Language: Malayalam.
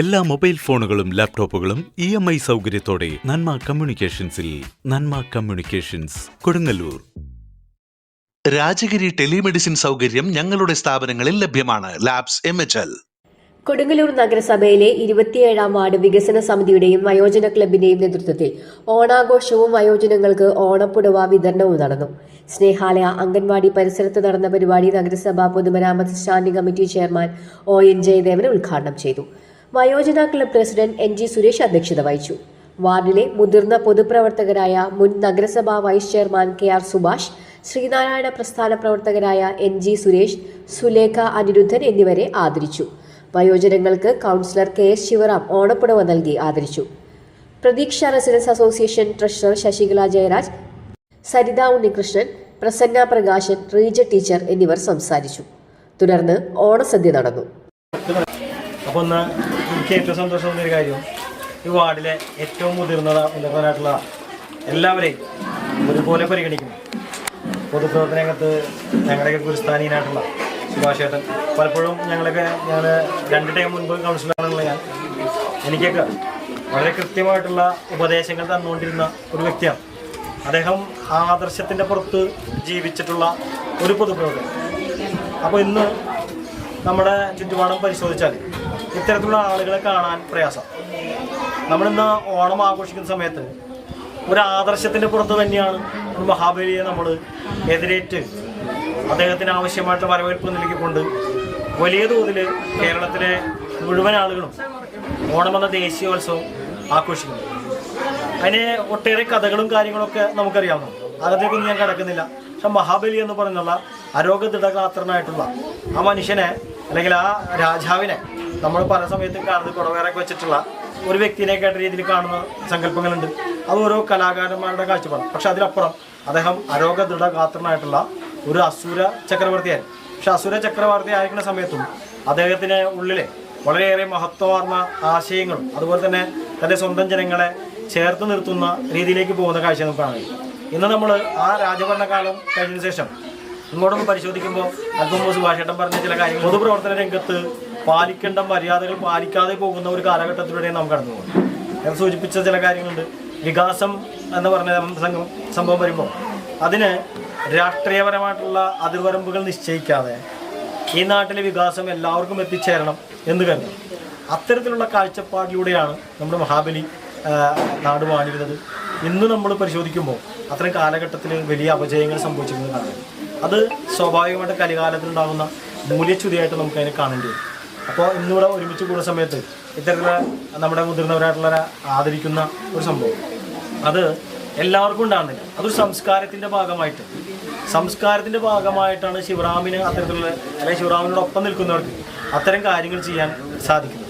എല്ലാ മൊബൈൽ ഫോണുകളും ലാപ്ടോപ്പുകളും ഇ എം ഐ സൗകര്യത്തോടെ നന്മ കമ്മ്യൂണിക്കേഷൻസിൽ നന്മ കമ്മ്യൂണിക്കേഷൻസ് കൊടുങ്ങല്ലൂർ. രാജഗിരി ടെലിമെഡിസിൻ സൗകര്യം ഞങ്ങളുടെ സ്ഥാപനങ്ങളിൽ ലഭ്യമാണ്. Labs M H L. Kodungallur നഗരസഭയിലെ ഇരുപത്തിയേഴാം വാർഡ് വികസന സമിതിയുടെയും വയോജന ക്ലബിന്റെയും നേതൃത്വത്തിൽ ഓണാഘോഷവും വയോജനങ്ങൾക്ക് ഓണപ്പുടവ വിതരണവും നടന്നു. സ്നേഹാലയ അംഗൻവാടി പരിസരത്ത് നടന്ന പരിപാടി നഗരസഭ പൊതുമരാമത്ത് standing committee chairman O N Jayadevan ഉദ്ഘാടനം ചെയ്തു. വയോജന club president N G Suresh അധ്യക്ഷത വഹിച്ചു. വാർഡിലെ മുതിർന്ന പൊതുപ്രവർത്തകരായ മുൻ നഗരസഭാ vice chairman K R Subhash Sreenarayana പ്രസ്ഥാന പ്രവർത്തകരായ എൻ ജി സുരേഷ് സുലേഖ അനിരുദ്ധൻ എന്നിവരെ ആദരിച്ചു. വയോജനങ്ങൾക്ക് കൗൺസിലർ കെ എസ് ശിവറാം ഓണപ്പുടവ നൽകി ആദരിച്ചു. Pratheeksha residence association treasurer Sasikala Jayaraj Saritha Unnikrishnan Prasanna Prakashan Reeja teacher എന്നിവർ സംസാരിച്ചു. തുടർന്ന് ഓണസദ്യ നടന്നു. എനിക്ക് ഏറ്റവും സന്തോഷം തോന്നിയൊരു കാര്യം ഈ വാർഡിലെ ഏറ്റവും മുതിർന്ന ഉന്നതനായിട്ടുള്ള എല്ലാവരെയും ഒരുപോലെ പരിഗണിക്കുന്നു. പൊതുപ്രവർത്തന രംഗത്ത് ഞങ്ങളുടെയൊക്കെ ഗുരുസ്ഥാനീയനായിട്ടുള്ള സുഭാഷ് ഏട്ടൻ. പലപ്പോഴും ഞങ്ങളൊക്കെ ഞാൻ രണ്ട് ടൈം മുൻപ് കൗൺസിലറാണുള്ള ഞാൻ എനിക്കൊക്കെ വളരെ കൃത്യമായിട്ടുള്ള ഉപദേശങ്ങൾ തന്നുകൊണ്ടിരുന്ന ഒരു വ്യക്തിയാണ്. അദ്ദേഹം ആദർശത്തിന്റെ പുറത്ത് ജീവിച്ചിട്ടുള്ള ഒരു പൊതുപ്രവർത്തകൻ. അപ്പോൾ ഇന്ന് നമ്മുടെ ചുറ്റുപാടും പരിശോധിച്ചാൽ ഇത്തരത്തിലുള്ള ആളുകളെ കാണാൻ പ്രയാസം. നമ്മളിന്ന് ഓണം ആഘോഷിക്കുന്ന സമയത്ത് ഒരു ആദർശത്തിന്റെ പുറത്ത് തന്നെയാണ് ഒരു മഹാബലിയെ നമ്മൾ എതിരേറ്റ് അദ്ദേഹത്തിന് ആവശ്യമായിട്ടുള്ള വരവേൽപ്പ് നൽകിക്കൊണ്ട് വലിയ തോതിൽ കേരളത്തിലെ മുഴുവൻ ആളുകളും ഓണം എന്ന ദേശീയോത്സവം ആഘോഷിക്കുന്നു. അതിന് ഒട്ടേറെ കഥകളും കാര്യങ്ങളൊക്കെ നമുക്കറിയാവുന്നു. അതിലേക്കൊന്നും ഞാൻ കിടക്കുന്നില്ല. പക്ഷെ മഹാബലി എന്ന് പറഞ്ഞുള്ള അരോഗ ദൃഢഗാത്രനായിട്ടുള്ള ആ മനുഷ്യനെ അല്ലെങ്കിൽ ആ രാജാവിനെ നമ്മൾ പല സമയത്തും കാണുന്നത് കുടവേറൊക്കെ വെച്ചിട്ടുള്ള ഒരു വ്യക്തിനെ കേട്ട രീതിയിൽ കാണുന്ന സങ്കല്പങ്ങളുണ്ട്. അത് ഓരോ കലാകാരന്മാരുടെ കാഴ്ചപ്പാട് പക്ഷെ അതിലപ്പുറം അദ്ദേഹം അരോഗ ദൃഢഗാത്രനായിട്ടുള്ള ഒരു അസുര ചക്രവർത്തിയായിരുന്നു പക്ഷെ അസുര ചക്രവർത്തി ആയിരിക്കുന്ന സമയത്തും അദ്ദേഹത്തിന് ഉള്ളിലെ വളരെയേറെ മഹത്വമാർന്ന ആശയങ്ങളും അതുപോലെ തന്നെ തന്റെ സ്വന്തം ജനങ്ങളെ ചേർത്ത് നിർത്തുന്ന രീതിയിലേക്ക് പോകുന്ന കാഴ്ച നമുക്ക് കാണാൻ കഴിയും. ഇന്ന് നമ്മൾ ആ രാജഭരണകാലം കഴിഞ്ഞതിന് ശേഷം ഇങ്ങോട്ടൊന്ന് പരിശോധിക്കുമ്പോൾ അൽപ്പം സുഭാഷേട്ടൻ പറഞ്ഞ ചില കാര്യങ്ങൾ പൊതുപ്രവർത്തന രംഗത്ത് പാലിക്കേണ്ട മര്യാദകൾ പാലിക്കാതെ പോകുന്ന ഒരു കാലഘട്ടത്തിലൂടെയാണ് നാം കടന്നു പോകുന്നത് ഞാൻ സൂചിപ്പിച്ച ചില കാര്യങ്ങളുണ്ട്. വികാസം എന്ന് പറഞ്ഞ സംഭവം വരുമ്പോൾ അതിന് രാഷ്ട്രീയപരമായിട്ടുള്ള അതിർവരമ്പുകൾ നിശ്ചയിക്കാതെ ഈ നാട്ടിലെ വികാസം എല്ലാവർക്കും എത്തിച്ചേരണം എന്ന് കരുതും അത്തരത്തിലുള്ള കാഴ്ചപ്പാടിലൂടെയാണ് നമ്മുടെ മഹാബലി നാട് വാണിരുന്നത് ഇന്ന് നമ്മൾ പരിശോധിക്കുമ്പോൾ അത്തരം കാലഘട്ടത്തിൽ വലിയ അപജയങ്ങൾ സംഭവിച്ചിരുന്നു കാണുന്നത് അത് സ്വാഭാവികമായിട്ട് കലികാലത്തിലുണ്ടാകുന്ന മൂല്യച്യുതിയായിട്ട് നമുക്കതിനെ കാണേണ്ടി വരും. അപ്പോൾ ഇന്നിവിടെ ഒരുമിച്ച് കൂടുന്ന സമയത്ത് ഇത്തരത്തിലുള്ള നമ്മുടെ മുതിർന്നവരായിട്ടുള്ള ആദരിക്കുന്ന ഒരു സംഭവം. അത് എല്ലാവർക്കും ഉണ്ടാകുന്നില്ല. അതൊരു സംസ്കാരത്തിന്റെ ഭാഗമായിട്ട്. സംസ്കാരത്തിന്റെ ഭാഗമായിട്ടാണ് ശിവറാമിന് അത്തരത്തിലുള്ള അല്ലെങ്കിൽ ശിവറാമിനോടൊപ്പം നിൽക്കുന്നവർക്ക് അത്തരം കാര്യങ്ങൾ ചെയ്യാൻ സാധിക്കുന്നത്.